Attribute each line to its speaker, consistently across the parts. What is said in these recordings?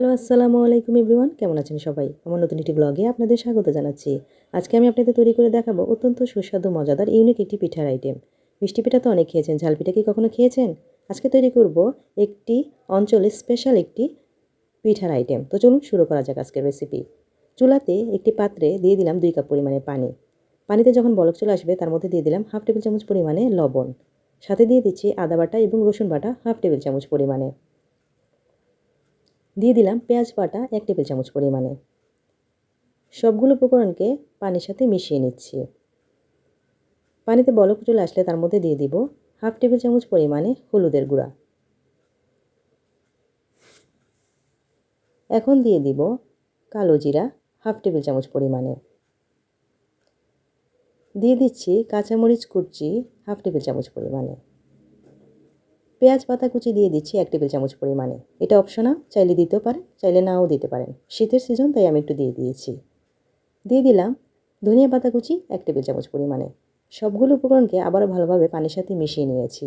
Speaker 1: Hello, আসসালামু আলাইকুম everyone. কেমন আছেন সবাই? আমার নতুন একটি ব্লগে আপনাদের স্বাগত জানাচ্ছি। আজকে আমি আপনাদের তৈরি করে দেখাবো অত্যন্ত সুস্বাদু, মজাদার ইউনিক একটি পিঠার আইটেম মিষ্টি পিঠা তো অনেক খেয়েছেন। ঝাল পিঠা কি কখনো খেয়েছেন? আজকে তৈরি করব একটি অঞ্চলের স্পেশাল একটি পিঠার আইটেম তো চলুন শুরু করা যাক আজকের রেসিপি চুলাতে একটি পাত্রে দিয়ে দিলাম দুই কাপ পরিমাণে পানি। পানিতে যখন বলক চলে আসবে, তার মধ্যে দিয়ে দিলাম হাফ টেবিল চামচ পরিমাণে লবণ। সাথে দিয়ে দিচ্ছি আদা বাটা এবং রসুন বাটা হাফ টেবিল চামচ পরিমাণে। দিয়ে দিলাম পেঁয়াজ বাটা এক টেবিল চামচ পরিমাণে। সবগুলো উপকরণকে পানির সাথে মিশিয়ে নিচ্ছি। পানিতে বলক চলে আসলে তার মধ্যে দিয়ে দিব হাফ টেবিল চামচ পরিমাণে হলুদের গুঁড়া। এখন দিয়ে দিব কালো জিরা হাফ টেবিল চামচ পরিমাণে। দিয়ে দিচ্ছি কাঁচামরিচ কুচি হাফ টেবিল চামচ পরিমাণে। পেঁয়াজ পাতা কুচি দিয়ে দিচ্ছি এক টেবিল চামচ পরিমাণে। এটা অপশনাল চাইলে দিতেও পারেন, চাইলে নাও দিতে পারেন। শীতের সিজন তাই আমি একটু দিয়ে দিয়েছি। দিয়ে দিলাম ধনিয়া পাতা কুচি এক টেবিল চামচ পরিমাণে। সবগুলো উপকরণকে আবারও ভালোভাবে পানির সাথে মিশিয়ে নিয়েছি।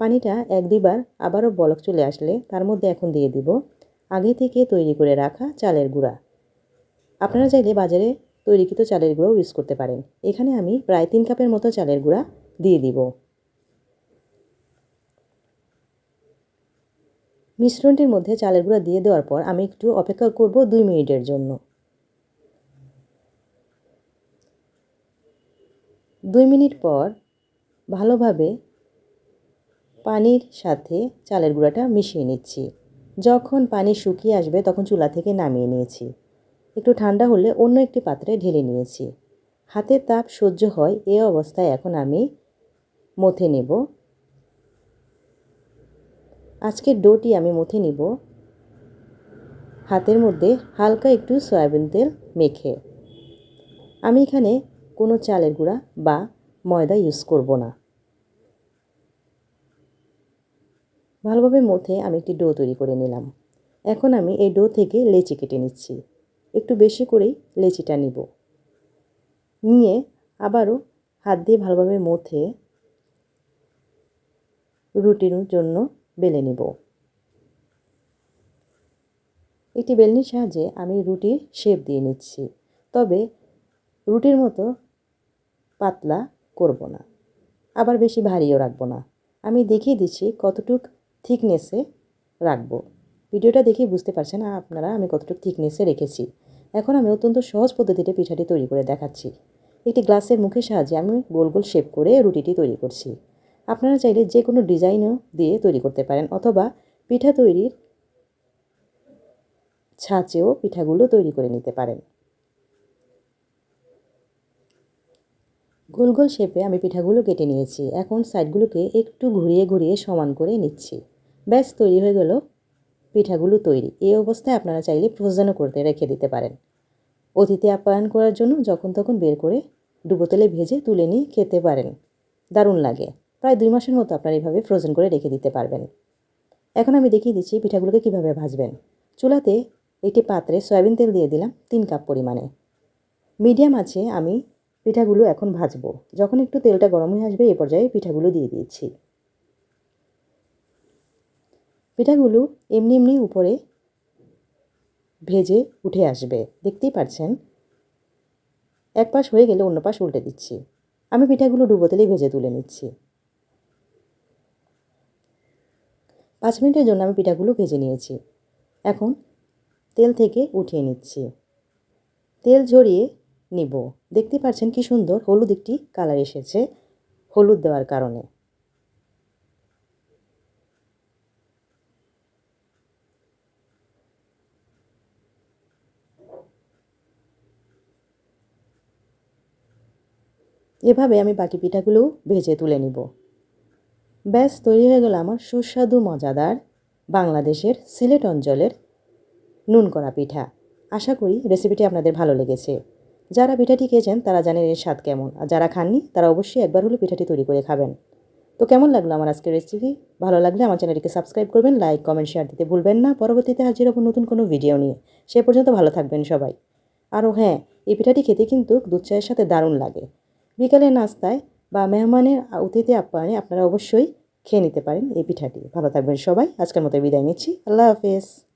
Speaker 1: পানিটা এক দুবার আবারও বলক চলে আসলে তার মধ্যে এখন দিয়ে দিব আগে থেকে তৈরি করে রাখা চালের গুঁড়া। আপনারা চাইলে বাজারে তৈরিকৃত চালের গুঁড়াও ইউজ করতে পারেন। এখানে আমি প্রায় তিন কাপের মতো চালের গুঁড়া দিয়ে দিব। মিশ্রণটির মধ্যে চালের গুঁড়া দিয়ে দেওয়ার পর আমি একটু অপেক্ষা করব দুই মিনিটের জন্য। দুই মিনিট পর ভালোভাবে পানির সাথে চালের গুঁড়াটা মিশিয়ে নিচ্ছি। যখন পানি শুকিয়ে আসবে তখন চুলা থেকে নামিয়ে নিয়েছি। একটু ঠান্ডা হলে অন্য একটি পাত্রে ঢেলে নিয়েছি। হাতের তাপ সহ্য হয় এ অবস্থায় এখন আমি মথে নেব। আজকের ডোটি আমি মুথে নিব। হাতের মধ্যে হালকা একটু সয়াবিন তেল মেখে। আমি এখানে কোনো চালের গুঁড়া বা ময়দা ইউজ করব না। ভালোভাবে মথে আমি একটি ডো তৈরি করে নিলাম। এখন আমি এই ডো থেকে লেচি কেটে নিচ্ছি। একটু বেশি করেই লেচিটা নিব। নিয়ে আবারও হাত দিয়ে ভালোভাবে মথে রুটির জন্য বেলে নিব। একটি বেলনির সাহায্যে আমি রুটির শেপ দিয়ে নিচ্ছি, তবে রুটির মতো পাতলা করব না, আবার বেশি ভারীও রাখব না। আমি দেখিয়ে দিচ্ছি কতটুক থিকনেসে রাখব। ভিডিওটা দেখে বুঝতে পারছেন আপনারা আমি কতটুকু থিকনেসে রেখেছি। এখন আমি অত্যন্ত সহজ পদ্ধতিতে পিঠাটি তৈরি করে দেখাচ্ছি। একটি গ্লাসের মুখের সাহায্যে আমি গোল গোল শেপ করে রুটিটি তৈরি করছি। আপনারা চাইলে যে কোনো ডিজাইনও দিয়ে তৈরি করতে পারেন অথবা পিঠা তৈরির ছাঁচেও পিঠাগুলো তৈরি করে নিতে পারেন। গোল গোল শেপে আমি পিঠাগুলো কেটে নিয়েছি। এখন সাইডগুলোকে একটু ঘুরিয়ে ঘুরিয়ে সমান করে নিচ্ছি। ব্যাস, তৈরি হয়ে গেল পিঠাগুলো তৈরি। এই অবস্থায় আপনারা চাইলে ফ্রোজেনও করতে রেখে দিতে পারেন। অতিথি আপ্যায়ন করার জন্য যখন তখন বের করে ডুবোতেলে ভেজে তুলে নিয়ে খেতে পারেন। দারুণ লাগে। প্রায় দুই মাসের মতো আপনারা এইভাবে ফ্রোজেন করে রেখে দিতে পারবেন। এখন আমি দেখিয়ে দিচ্ছি পিঠাগুলোকে কীভাবে ভাজবেন। চুলাতে একটি পাত্রে সয়াবিন তেল দিয়ে দিলাম তিন কাপ পরিমাণে। মিডিয়াম আছে, আমি পিঠাগুলো এখন ভাজবো। যখন একটু তেলটা গরম হয়ে আসবে, এ পর্যায়ে পিঠাগুলো দিয়ে দিয়েছি পিঠাগুলো এমনি এমনি উপরে ভেজে উঠে আসবে। দেখতেই পারছেন? এক পাশ হয়ে গেলে অন্য পাশ উল্টে দিচ্ছি। আমি পিঠাগুলো ডুবো তেলেই ভেজে তুলে নিচ্ছি। পাঁচ মিনিটের জন্য আমি পিঠাগুলো ভেজে নিয়েছি। এখন তেল থেকে উঠিয়ে নিচ্ছি। তেল ঝরিয়ে নিব। দেখতে পাচ্ছেন কি সুন্দর হলুদ একটি কালার এসেছে হলুদ দেওয়ার কারণে। এভাবে আমি বাকি পিঠাগুলোও ভেজে তুলে নিব। ব্যাস, তৈরি হয়ে গেল আমার সুস্বাদু, মজাদার বাংলাদেশের সিলেট অঞ্চলের নুন করা পিঠা। আশা করি রেসিপিটি আপনাদের ভালো লেগেছে। যারা পিঠাটি খেয়েছেন, তারা জানেন এর স্বাদ কেমন। আর যারা খাননি, তারা অবশ্যই একবার হলেও পিঠাটি তৈরি করে খাবেন। তো কেমন লাগল আমার আজকের রেসিপি ভালো লাগলে আমার চ্যানেলটিকে সাবস্ক্রাইব করবেন লাইক কমেন্ট শেয়ার দিতে ভুলবেন না। পরবর্তীতে হাজির হব নতুন কোনো ভিডিও নিয়ে। সে পর্যন্ত ভালো থাকবেন সবাই। আরও হ্যাঁ এই পিঠাটি খেতে কিন্তু দুধ চায়ের সাথে দারুণ লাগে। বিকালের নাস্তায় বা মেহমানের অতিথি আপ্যায়নে আপনারা অবশ্যই খেয়ে নিতে পারেন এই পিঠাটি। ভালো থাকবেন সবাই। আজকের মতো বিদায় নিচ্ছি। আল্লাহ হাফেজ।